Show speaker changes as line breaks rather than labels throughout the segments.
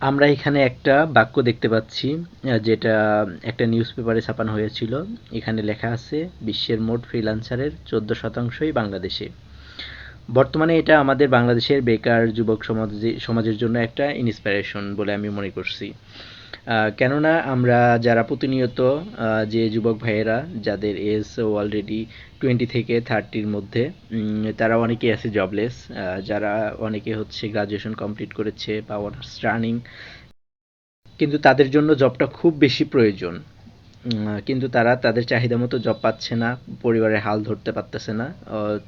আমরা এখানে একটা বাক্য দেখতে পাচ্ছি যেটা, একটা নিউজ পেপারে ছাপানো হয়েছিল। এখানে লেখা আছে, বিশ্বের মোট ফ্রিল্যান্সারের চোদ্দ শতাংশই বাংলাদেশে। বর্তমানে এটা আমাদের বাংলাদেশের বেকার যুবক সমাজ সমাজের জন্য একটা ইন্সপিরেশন বলে আমি মনে করছি। কেননা আমরা যারা প্রতিনিয়ত যে যুবক ভাইয়েরা, যাদের এজ অলরেডি টোয়েন্টি থেকে থার্টির মধ্যে তারা অনেকে আছে জবলেস যারা অনেকে হচ্ছে গ্রাজুয়েশন কমপ্লিট করেছে বা অনার্স রানিং কিন্তু তাদের জন্য জবটা খুব বেশি প্রয়োজন। কিন্তু তারা তাদের চাহিদা মতো জব পাচ্ছে না, পরিবারের হাল ধরতে পারতেছে না।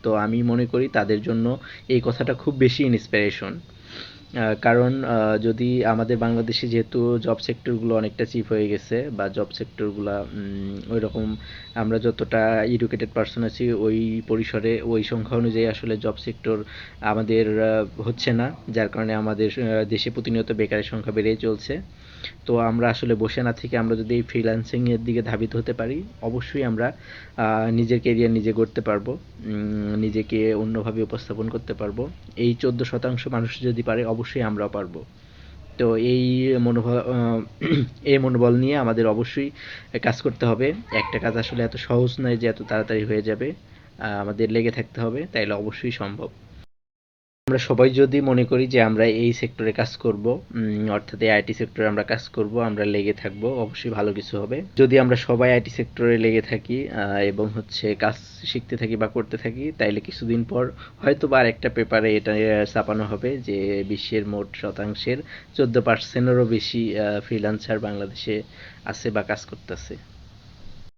তো আমি মনে করি তাদের জন্য এই কথাটা খুব বেশি ইন্সপিরেশন কারণ যদি আমাদের বাংলাদেশে যেহেতু জব সেক্টরগুলো অনেকটা চিপ হয়ে গেছে বা জব সেক্টরগুলো ওই রকম আমরা যতটা এডুকেটেড পার্সন আছি, ওই পরিসরে, ওই সংখ্যা অনুযায়ী আসলে জব সেক্টর আমাদের হচ্ছে না, যার কারণে আমাদের দেশে প্রতিনিয়ত বেকারের সংখ্যা বেড়েই চলছে। তো আমরা আসলে বসে না থেকে আমরা যদি এই ফ্রিল্যান্সিং এর দিকে ধাবিত হতে পারি, অবশ্যই আমরা নিজের কেরিয়ার নিজে গড়তে পারব নিজেকে অন্যভাবে উপস্থাপন করতে পারব। এই চোদ্দ শতাংশ মানুষ যদি পারে, অবশ্যই আমরাও পারব। তো এই মনোভাব এই মনোবল নিয়ে আমাদের অবশ্যই কাজ করতে হবে। একটা কাজ আসলে এত সহজ নয় যে এত তাড়াতাড়ি হয়ে যাবে। আমাদের লেগে থাকতে হবে, তাইলে অবশ্যই সম্ভব। আমরা সবাই যদি মনে করি যে আমরা এই সেক্টরে কাজ করব অর্থাৎ এই আইটি সেক্টরে আমরা কাজ করব, আমরা লেগে থাকব, অবশ্যই ভালো কিছু হবে। যদি আমরা সবাই আইটি সেক্টরে লেগে থাকি এবং হচ্ছে কাজ শিখতে থাকি বা করতে থাকি, তাইলে কিছুদিন পর হয়তো বা একটা পেপারে এটা ছাপানো হবে যে বিশ্বের মোট শতাংশের চোদ্দ পার্সেন্টেরও বেশি ফ্রিল্যান্সার বাংলাদেশে আছে বা কাজ করতেছে।